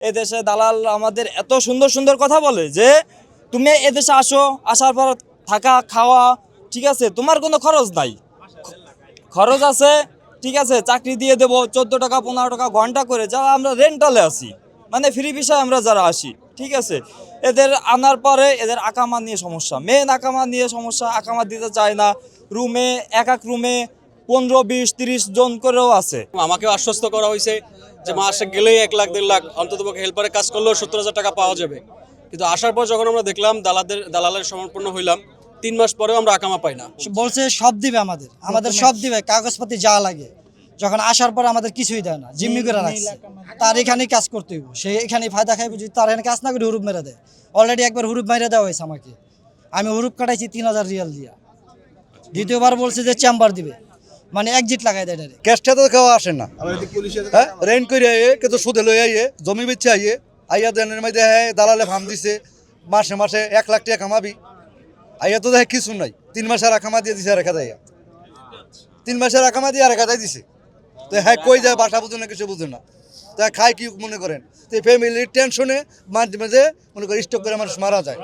এদেশে দালাল আমাদের এত সুন্দর সুন্দর কথা বলে যে তুমি এদেশে আসো, আসার পর থাকা, খাওয়া, ঠিক আছে, তোমার কোনো খরচ নাই। খরচ আছে, ঠিক আছে, চাকরি দিয়ে দেবো, চোদ্দ টাকা, পনেরো টাকা, ঘণ্টা করে যারা আমরা রেন্টালে আসি মানে ফ্রি বিষয়ে আমরা যারা আসি, ঠিক আছে, এদের আনার পরে এদের আকামা নিয়ে সমস্যা। মেন আকামা নিয়ে সমস্যা আকামা দিতে চায় না। রুমে এক এক রুমে পনেরো বিশ তিরিশ জন করেও আছে। আমাকে আশ্বস্ত করা হয়েছে যে মাসে গেলেই এক লাখ দেড় লাখ অন্তত হেল্পারে কাজ করলেও সত্তর হাজার টাকা পাওয়া যাবে। কিন্তু আসার পর যখন আমরা দেখলাম দালালদের দালালের সমর্পন্ন হইলাম তিন মাস পরেও আমরা আকামা পাই না। বলছে সব দিবে আমাদের আমাদের সব দিবে কাগজপাতি যা লাগে। যখন আসার পর আমাদের কিছুই দেয় না জিম্মি করে রাখছে। তার এখানেই কাজ করতে হইব। সে এখানে ফায়দা খাইব যদি তার এখানে কাজ না করে হুরুপ মেরে দেয়। অলরেডি একবার হুরুপ মেরে দেওয়া হয়েছে আমাকে। আমি হুরুপ কাটাইছি তিন হাজার রিয়াল দিয়া। দ্বিতীয়বার বলছে যে চেম্বার দিবে। মানে একজিট লাগাই দেয় ডাইরেক্ট ক্যাশটা তো কেউ আসে না। হ্যাঁ? রেন্ট করে আইয়ে কিন্তু সুদে লই আইয়ে জমি বেচে আইয়ে আইয়া দেনের মধ্যে হ্যাঁ দালালে ফার্ম দিছে মাসে মাসে এক লাখ টাকা কামাবি। আইয়া তো দেখে কিছু নাই তিন মাসের আকামা দিয়ে দিছে রেখা দেয়। তিন মাসের আকামা দিয়ে রেখা দেয় দিছে। তো হ্যাঁ কই যায় বাসা বুঝে না কিছু বুঝে না। তা খায় কি মনে করেন? তো ফ্যামিলির টেনশনে মাঝে মাঝে মনে করেন স্টক করে মানুষ মারা যায়।